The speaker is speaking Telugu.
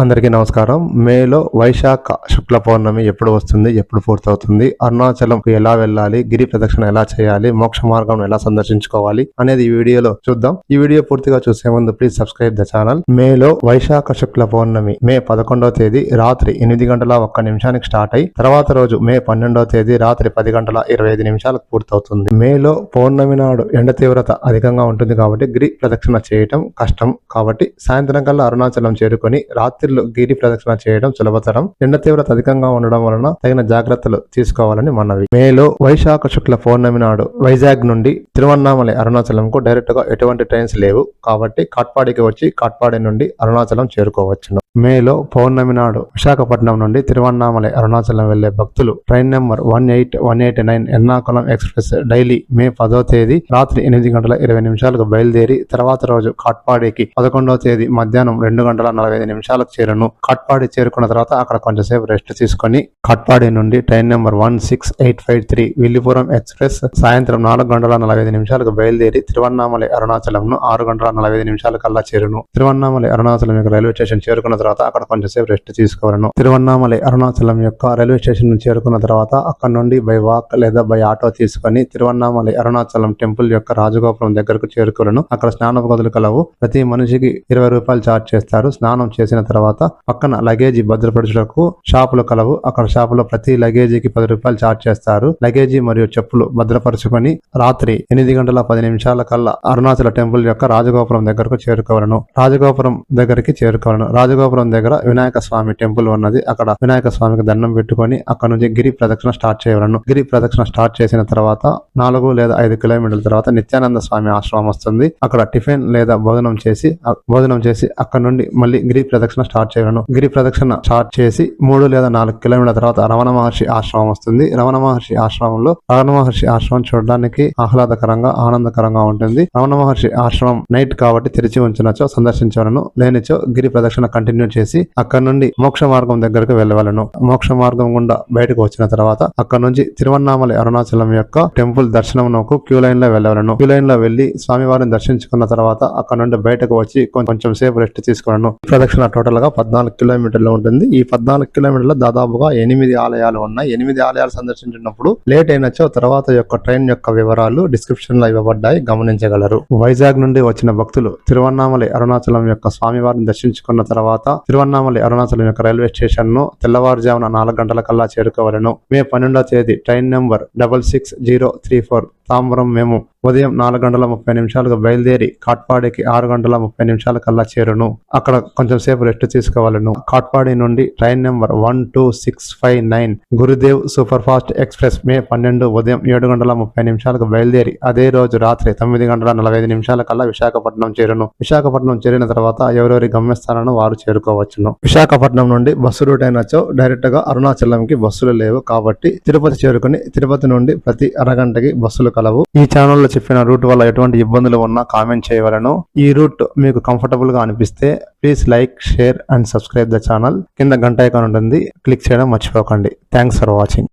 అందరికీ నమస్కారం. మేలో వైశాఖ శుక్ల పౌర్ణమి ఎప్పుడు వస్తుంది ఎప్పుడు పూర్తవుతుంది అరుణాచలంకు ఎలా వెళ్ళాలి గిరి ప్రదక్షిణ ఎలా చేయాలి మోక్ష మార్గం ఎలా సందర్శించుకోవాలి అనేది ఈ వీడియోలో చూద్దాం. ఈ వీడియో పూర్తిగా చూసే ముందు ప్లీజ్ సబ్స్క్రైబ్ ద ఛానల్ మేలో వైశాఖ శుక్ల పౌర్ణమి మే పదకొండవ తేదీ రాత్రి ఎనిమిది గంటల ఒక్క నిమిషానికి స్టార్ట్ అయి తర్వాత రోజు మే పన్నెండవ తేదీ రాత్రి పది గంటల ఇరవై ఐదు నిమిషాలకు పూర్తవుతుంది. మేలో పౌర్ణమి నాడు ఎండ తీవ్రత అధికంగా ఉంటుంది కాబట్టి గిరి ప్రదక్షిణ చేయటం కష్టం కాబట్టి సాయంత్రం కల్లా అరుణాచలం చేరుకొని రాత్రి రాత్రిలో గిరి ప్రదక్షిణ చేయడం సులభతరం. ఎండ తీవ్రత అధికంగా ఉండడం వలన తగిన జాగ్రత్తలు తీసుకోవాలని మనవి. మేలో వైశాఖ శుక్ల పౌర్ణమి నాడు వైజాగ్ నుండి తిరువన్నామలై అరుణాచలంకు డైరెక్ట్గా ఎటువంటి ట్రైన్స్ లేవు. కాబట్టి కాట్పాడికి వచ్చి కాట్పాడి నుండి అరుణాచలం చేరుకోవచ్చును. మేలో పౌర్ణమి నాడు విశాఖపట్నం నుండి తిరువన్నామలై అరుణాచలం వెళ్ళే భక్తులు. Train number one eight one eight nine Ernakulam express daily May పదో తేదీ రాత్రి ఎనిమిది గంటల ఇరవై నిమిషాలకు బయలుదేరి తర్వాత రోజు కాట్పాడికి పదకొండవ తేదీ మధ్యాహ్నం రెండు గంటల నలభై ఐదు నిమిషాలకు చేరును. కాట్పాడి చేరుకున్న తర్వాత అక్కడ కొంచెంసేపు రెస్ట్ తీసుకొని కాట్పాడి నుండి train number one six eight five three Villupuram express సాయంత్రం నాలుగు గంటల నలభై ఐదు నిమిషాలకు బయలుదేరి తిరువన్నామలై అరుణాచలంను ఆరు గంటల నలభై ఐదు నిమిషాలకల్లా చేరును. తిరువన్నామలై అరుణాచలం యొక్క రైల్వే స్టేషన్ చేరుకున్న తర్వాత అక్కడ కొంచెంసేపు రెస్ట్ తీసుకోవాలను. తిరువన్నామలై అరుణాచలం యొక్క రైల్వే స్టేషన్ చేరుకున్న తర్వాత అక్కడ నుండి బై వాక్ లేదా బై ఆటో తీసుకొని తిరువన్నామలై అరుణాచలం టెంపుల్ యొక్క రాజగోపురం దగ్గరకు చేరుకోలను అక్కడ స్నాన గదులు కలవు. ప్రతి మనిషికి ఇరవై రూపాయలు ఛార్జ్ చేస్తారు. స్నానం చేసిన తర్వాత పక్కన లగేజీ భద్రపరచుటకు షాపులు కలవు. అక్కడ షాపులో ప్రతి లగేజీకి పది రూపాయలు ఛార్జ్ చేస్తారు. లగేజీ మరియు చెప్పులు భద్రపరచుకొని రాత్రి ఎనిమిది గంటల పది నిమిషాల కల్లా అరుణాచల టెంపుల్ యొక్క రాజగోపురం దగ్గరకు చేరుకోవాలను. రాజగోపురం దగ్గరికి చేరుకోవాలను. రాజగోపురం దగ్గర వినాయక స్వామి టెంపుల్ ఉన్నది. అక్కడ వినాయక స్వామికి దండం పెట్టుకొని అక్కడ నుంచి గిరి ప్రదక్షిణ స్టార్ట్ చేయవలను. గిరి ప్రదక్షిణ స్టార్ట్ చేసిన తర్వాత నాలుగు లేదా ఐదు కిలోమీటర్ల తర్వాత నిత్యానంద స్వామి ఆశ్రమం వస్తుంది. అక్కడ టిఫిన్ లేదా భోజనం చేసి భోజనం చేసి అక్కడ నుండి మళ్ళీ గిరి ప్రదక్షిణ స్టార్ట్ చేయవలను. గిరి ప్రదక్షిణ స్టార్ట్ చేసి మూడు లేదా నాలుగు కిలోమీటర్ల తర్వాత రమణ మహర్షి ఆశ్రమం వస్తుంది. రమణ మహర్షి ఆశ్రమంలో రమణ మహర్షి ఆశ్రమం చూడడానికి ఆహ్లాదకరంగా ఆనందకరంగా ఉంటుంది. రమణ మహర్షి ఆశ్రమం నైట్ కాబట్టి తెరిచి ఉంచినచో సందర్శించవలను. లేనిచో గిరి ప్రదక్షిణ కంటిన్యూ చేసి అక్కడ నుండి మోక్ష మార్గం దగ్గరకు వెళ్ళవలను. మోక్ష మార్గం గుండా బయటకు వచ్చిన తర్వాత అక్కడ నుంచి తిరువన్నామలై అరుణాచలం యొక్క టెంపుల్ దర్శనంకు క్యూ లైన్లో వెళ్ళవలను. క్యూ లైన్లో వెళ్ళి స్వామివారిని దర్శించుకున్న తర్వాత అక్కడ నుండి బయటకు వచ్చి కొంచెం సేపు రెస్ట్ తీసుకున్నాను. ప్రదక్షిణ టోటల్గా పద్నాలుగు కిలోమీటర్లు ఉంటుంది. ఈ పద్నాలుగు కిలోమీటర్ల దాదాపుగా ఎనిమిది ఆలయాలు ఉన్నాయి. ఎనిమిది ఆలయాలు సందర్శించినప్పుడు లేట్ అయినచో తర్వాత యొక్క ట్రైన్ యొక్క వివరాలు డిస్క్రిప్షన్లో ఇవ్వబడ్డాయి. గమనించగలరు. వైజాగ్ నుండి వచ్చిన భక్తులు తిరువన్నామలై అరుణాచలం యొక్క స్వామివారిని దర్శించుకున్న తర్వాత తిరువన్నామలై అరుణాచలం యొక్క రైల్వే స్టేషన్ను తెల్లవారుజామున నాలుగు గంటల కల్లా చేరుకోవాలను. మే పన్నెండవ తేదీ train number double six zero three four. Tambaram మేము ఉదయం నాలుగు గంటల ముప్పై నిమిషాలకు బయలుదేరి కాట్పాడికి ఆరు గంటల ముప్పై నిమిషాల కల్లా చేరును. అక్కడ కొంచెం సేపు రెస్ట్ తీసుకోవాలను. కాట్పాడి నుండి train number one two six five nine Gurudev super fast express May పన్నెండు ఉదయం ఏడు గంటల ముప్పై నిమిషాలకు బయలుదేరి అదే రోజు రాత్రి తొమ్మిది గంటల నలభై ఐదు నిమిషాల కల్లా విశాఖపట్నం చేరును. విశాఖపట్నం చేరిన తర్వాత ఎవరెవరి గమ్యస్థానాలను వారు చేరుకోవచ్చును. విశాఖపట్నం నుండి బస్సు రూట్ అయినచో డైరెక్ట్గా అరుణాచలంకి బస్సులు లేవు కాబట్టి తిరుపతి చేరుకుని తిరుపతి నుండి ప్రతి అరగంటకి బస్సులు కలవు ఈ ఛానల్లో చెప్పిన రూట్ వల్ల ఎటువంటి ఇబ్బందులు ఉన్నా కామెంట్ చేయవలను. ఈ రూట్ మీకు కంఫర్టబుల్గా అనిపిస్తే please like share and subscribe the channel కింద గంట ఐకాన్ ఉంటుంది. క్లిక్ చేయడం మర్చిపోకండి. Thanks for watching